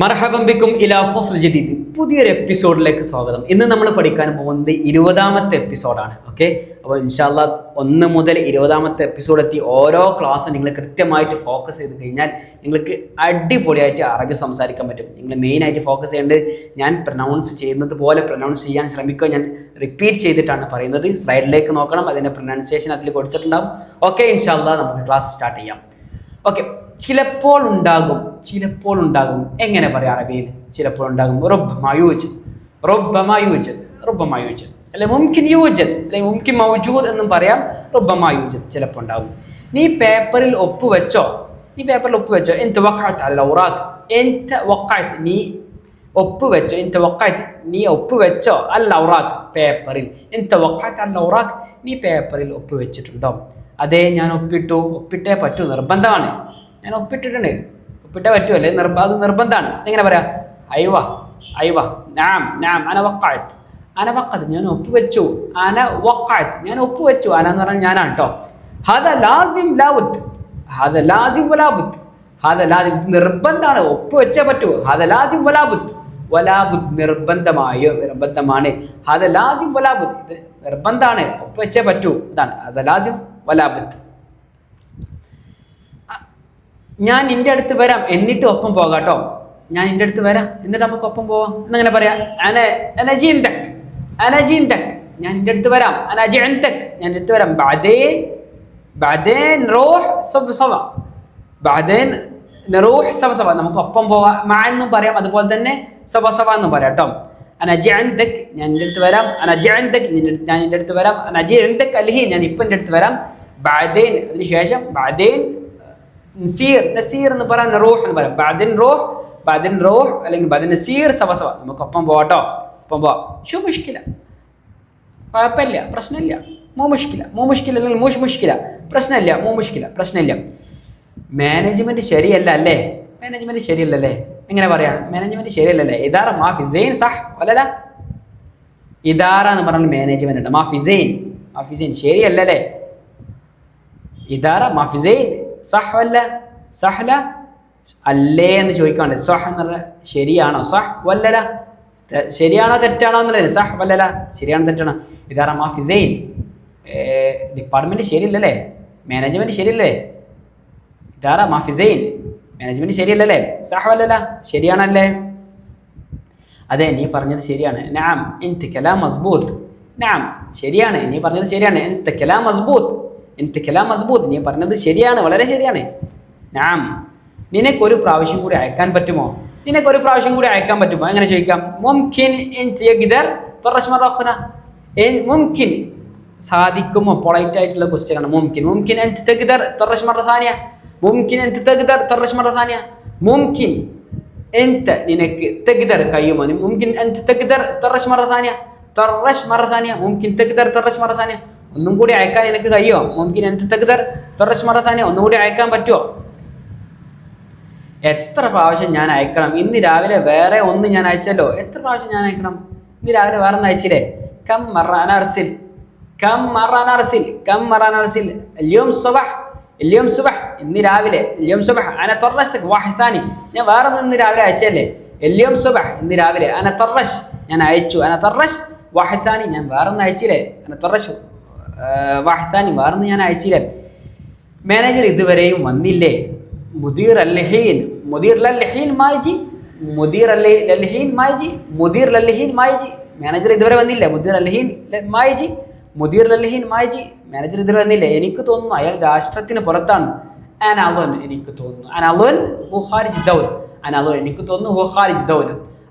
മർഹബംബിക്കും ഇലാഫോസ് ജദീദ്. പുതിയൊരു എപ്പിസോഡിലേക്ക് സ്വാഗതം. ഇന്ന് നമ്മൾ പഠിക്കാൻ പോകുന്നത് ഇരുപതാമത്തെ എപ്പിസോഡാണ് ഓക്കെ? അപ്പോൾ ഇൻഷാല്ല ഒന്ന് മുതൽ ഇരുപതാമത്തെ എപ്പിസോഡ് എത്തി ഓരോ ക്ലാസ്സും നിങ്ങൾ കൃത്യമായിട്ട് ഫോക്കസ് ചെയ്ത് കഴിഞ്ഞാൽ നിങ്ങൾക്ക് അടിപൊളിയായിട്ട് അറബി സംസാരിക്കാൻ പറ്റും. നിങ്ങൾ മെയിനായിട്ട് ഫോക്കസ് ചെയ്യേണ്ടത് ഞാൻ പ്രൊനൗൺസ് ചെയ്യുന്നത് പോലെ പ്രൊനൗൺസ് ചെയ്യാൻ ശ്രമിക്കുക. ഞാൻ റിപ്പീറ്റ് ചെയ്തിട്ടാണ് പറയുന്നത്. സ്ലൈഡിലേക്ക് നോക്കണം. അതിന്റെ പ്രൊനൗൺസിയേഷൻ അതിൽ കൊടുത്തിട്ടുണ്ടാവും. ഓക്കെ ഇൻഷാല്ല നമുക്ക് ക്ലാസ് സ്റ്റാർട്ട് ചെയ്യാം. ഓക്കെ ചിലപ്പോൾ ഉണ്ടാകും ചിലപ്പോൾ ഉണ്ടാകും. എങ്ങനെ പറയാം അറബിയിൽ? ചിലപ്പോൾ ഉണ്ടാകും. റുബ്ബമായൂജ് റുബ്ബമായൂജ് യോജിച്ചത് അല്ലെ മുംകിൻ യോജൻ അല്ലെ മുംകിൻ മൗജൂദ് എന്നും പറയാം. റുബ്ബമായൂജ് ചിലപ്പോൾ ഉണ്ടാകും. നീ പേപ്പറിൽ ഒപ്പ് വെച്ചോ? നീ പേപ്പറിൽ ഒപ്പുവെച്ചോ എന്ത് വക്കാത്ത് അല്ല ഉറാഖ്. എന്ത് വക്കാത്ത് നീ ഒപ്പുവെച്ചോ എന്ത് വക്കാത്ത് നീ ഒപ്പുവെച്ചോ അല്ല ഉറാഖ്. പേപ്പറിൽ. എന്ത് വക്കാത്ത് അല്ല ഉറാഖ്. നീ പേപ്പറിൽ ഒപ്പ് ഒപ്പുവെച്ചിട്ടുണ്ടോ അതെ ഞാൻ ഒപ്പിട്ടു. ഒപ്പിട്ടേ പറ്റൂ. നിർബന്ധമാണ്. ഞാൻ ഒപ്പിട്ടിട്ടുണ്ട്. ഒപ്പിട്ടേ പറ്റൂ അല്ലേ നിർബ അത് നിർബന്ധമാണ് എങ്ങനെ പറയാ? അയവ അയവ. നാം നാം അന വക്കായത്ത്. അന വക്കാത്ത് ഞാൻ ഒപ്പുവെച്ചു. അന വക്കായത്ത് ഞാൻ ഒപ്പുവെച്ചു. അന എന്ന് പറഞ്ഞാൽ ഞാനാണ് കേട്ടോ ഹദ ലാസിം ലാവുത്ത് ഹദ ലാസിം വലാബുത്ത് ഹദ ലാസിം നിർബന്ധമാണ് ഒപ്പുവെച്ചേ പറ്റൂ. ഹദ ലാസിം വലാബുത്ത് വലാബുദ് നിർബന്ധമായോ? നിർബന്ധമാണ്. ഹദ ലാസിം വലാബുത്ത് ഇത് നിർബന്ധമാണ് ഒപ്പുവെച്ചേ പറ്റൂ. അതാണ്. ഹദ ലാസിം വലാബുത്ത് ഞാൻ നിന്റെ അടുത്ത് വരാം. എന്നിട്ട് ഒപ്പം പോകാട്ടോ ഞാൻ നിന്റെ അടുത്ത് വരാം. എന്നിട്ട് നമുക്ക് ഒപ്പം പോവാം. എന്നങ്ങനെ പറയാം? അന അനജീൻ തക് ഞാൻ നിന്റെ അടുത്ത് വരാം. അനജീന്തക് ഞാൻ നിന്റെ അടുത്ത് വരാം. ബാദേൻ ബാദേൻ റോഹ് സബ് സവ. ബാദേൻ നറൂഹ് സവ സവ. നമുക്ക് ഒപ്പം പോവാം. മാ എന്നും പറയാം. അതുപോലെ തന്നെ സവസവ സവ എന്നും പറയാം കേട്ടോ. അനജീന്തക് ഞാൻ നിന്റെ അടുത്ത് വരാം. അനജീന്തക് ഞാൻ നിന്റെ അടുത്ത് വരാം. അനജീന്തക് അലിഹി ഞാൻ ഇപ്പം നിന്റെ അടുത്ത് വരാം. ബാദേൻ അതിനുശേഷം ബാദേൻ നസീർ നസീർ എന്ന് പറയാൻ റോഹ് എന്ന് പറയാം. ബദിൻ റോഹ് ബദിൻ റോഹ് അല്ലെങ്കിൽ ബദിൻ നസീർ സവസവ നമുക്കൊപ്പം പോവാട്ടോ ഒപ്പം പോവാം ഷു മുഷ്കില. കുഴപ്പമില്ല. പ്രശ്നമില്ല. മൂ മുഷ്കില. മൂ മുഷ്കില അല്ലെങ്കിൽ മൂഷ് മുഷ്കില. പ്രശ്നമില്ല. മൂ മുഷ്കില. പ്രശ്നമില്ല. മാനേജ്മെന്റ് ശരിയല്ല അല്ലേ? മാനേജ്മെന്റ് ശരിയല്ലല്ലേ എങ്ങനെ പറയാം? മാനേജ്മെന്റ് ശരിയല്ലല്ലേ ഇതാറ മാഫി സെയിൻ സഹ് അല്ലല്ല ഇതാറ എന്ന് പറഞ്ഞ മാനേജ്മെന്റ് ഉണ്ട്. മാഫിസൈൻ മാഫിസൈൻ ശരിയല്ലല്ലേ ഇതാറ മാഫി സെയിൻ സഹ് വല്ല? സഹ്ല അല്ലേ എന്ന് ചോദിക്കാണ്ട് സഹ് എന്ന് പറഞ്ഞാൽ ശരിയാണോ? സഹ് വല്ലല ശരിയാണോ തെറ്റാണോ എന്നുള്ളത് സഹ് വല്ലല ശരിയാണോ തെറ്റാണോ? ഇതാറ മാഫിസൈൻ? ഡിപ്പാർട്ട്മെന്റ് ശരിയല്ലല്ലേ? മാനേജ്മെന്റ് ശരിയല്ലേ? ഇതാറ മാഫിസൈൻ? മാനേജ്മെന്റ് ശരിയല്ലല്ലേ? സഹ് വല്ലല ശരിയാണല്ലേ? അതെ നീ പറഞ്ഞത് ശരിയാണ്. നാം എനിക്ക് കലാം മസ്ബൂത്ത്. നാം ശരിയാണ്. നീ പറഞ്ഞത് ശരിയാണ്. എനിക്ക് കലാം മസ്ബൂത്ത്. ente kela mas bud ni par nadi sheri ana wala re sheri ana naam ni ne kori prawi shi kuri aikan mo ni ne kori prawi shi kuri aikan mo ai ngana mungkin ente ya gider tora shi mata khana mungkin saadi kuma pola ita itla kusti mungkin mungkin ente ta gider tora thania mungkin ente ta gider tora thania mungkin ente ni ne kayuman, mungkin ente ta gider tora shi mata thania Tarash marathania mungkin tegedar tarash marathania ഒന്നും കൂടി അയക്കാൻ എനിക്ക് കഴിയോ? മുമ്പിൻ എന്ത് തെക്കുതർ തുറച്ച് മറസാനെ ഒന്നും കൂടി അയക്കാൻ പറ്റുമോ എത്ര പ്രാവശ്യം ഞാൻ അയക്കണം? ഇന്ന് രാവിലെ വേറെ ഒന്ന് ഞാൻ അയച്ചല്ലോ. എത്ര പ്രാവശ്യം ഞാൻ അയക്കണം? ഇന്ന് രാവിലെ വേറെ ഒന്ന് അയച്ചില്ലേ? കം മറാനാർസിൽ കം മറാനാർസിൽ കം മറാനാർസിൽ അല്യോം സുബഹ്. അല്യോം സുബഹ്. ഇന്ന് രാവിലെ. അല്യോം സുബഹ്. അന തൊറസ്തക് വാഹിതാനി ഞാൻ വേറെ ഒന്ന് ഇന്ന് രാവിലെ അയച്ചല്ലേ? എല്ലിയോം സുബഹ്. ഇന്ന് രാവിലെ. അന തൊറഷ് ഞാൻ അയച്ചു. അന തൊറഷ് വാഹിത്താനി ഞാൻ വേറെ ഒന്ന് അയച്ചില്ലേ? അന തൊറഷു വാഹ്താനി വേറെ ഞാൻ അയച്ചില്ല. മാനേജർ ഇതുവരെയും വന്നില്ലേ? മുദീർ അല്ലഹീൻ മുദീർ ലഹീൻ മായിജി മുദീർ അല്ലേ ലഹീൻ മായിജി മുദീർ ലല്ലഹീൻ മായിജി മാനേജർ ഇതുവരെ വന്നില്ല. മുദീർ അല്ലഹീൻ മായിജി മുദീർ ലല്ലഹീൻ മായിജി മാനേജർ ഇതുവരെ വന്നില്ല. എനിക്ക് തോന്നുന്നു അയാൾ രാഷ്ട്രത്തിന് പുറത്താണ്. അനവൻ എനിക്ക് തോന്നുന്നു. അനവൻ ഹുഹാരിജ് ദൗര അനവൻ എനിക്ക് തോന്നുന്നു ഹുഹാരിജ് ദൗര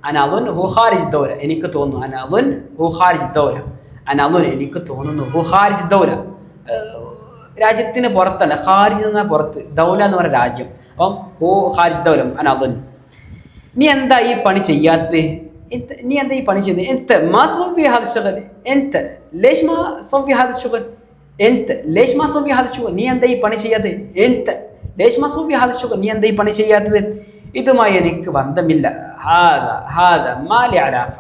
അനവൻ ഹുഹാരിജ് ദൗര എനിക്ക് തോന്നുന്നു അനവൻ ഹുഹാരിജ് ദൗര അനലോൻ എനിക്ക് തോന്നുന്നു ഹു ഖാരിജ് ദൗല രാജ്യത്തിന് പുറത്തല്ല ഹാരിജ് എന്ന പുറത്ത് ദൗല എന്ന് പറയുന്ന രാജ്യം. അപ്പം ഓ ഹാരിജ് ദൗലം അനാദുൻ നീ എന്താ ഈ പണി ചെയ്യാത്തത്? നീ എന്താ ഈ പണി ചെയ്യുന്നത്? എന്ത് മാ സൗവി ഹാദ ഷഗൽ എന്ത് ലേഷ്മാ സൗവി ഹാദ ഷഗൽ എന്ത് ലേഷ്മാ സൗവി ഹാദ ഷഗൽ നീ എന്താ ഈ പണി ചെയ്യാത്തത്? എന്ത് ലേഷ്മാ സൗവി ഹാദ ഷഗൽ നീ എന്താ ഈ പണി ചെയ്യാത്തത്? ഇതുമായി എനിക്ക് ബന്ധമില്ല. ഹാദ ഹാദ മാലി അലാഖ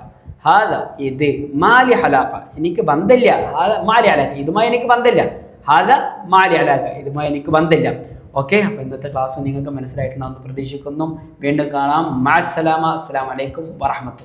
ഹാദ ഇത് മാലി ഹലാഖ എനിക്ക് ബന്ധമില്ല ഹാദ മാലി ഹലാക്ക ഇതുമായി എനിക്ക് ബന്ധമില്ല ഹാദ മാലി ഹലാക്ക ഇതുമായി എനിക്ക് ബന്ധല്ല ഓക്കെ അപ്പോൾ ഇന്നത്തെ ക്ലാസ് നിങ്ങൾക്ക് മനസ്സിലായിട്ടുണ്ടാവുമെന്ന് പ്രതീക്ഷിക്കുന്നു. വീണ്ടും കാണാം. മാസലാമ അസ്സലാമു. അലൈക്കും വറഹമത്തുള്ള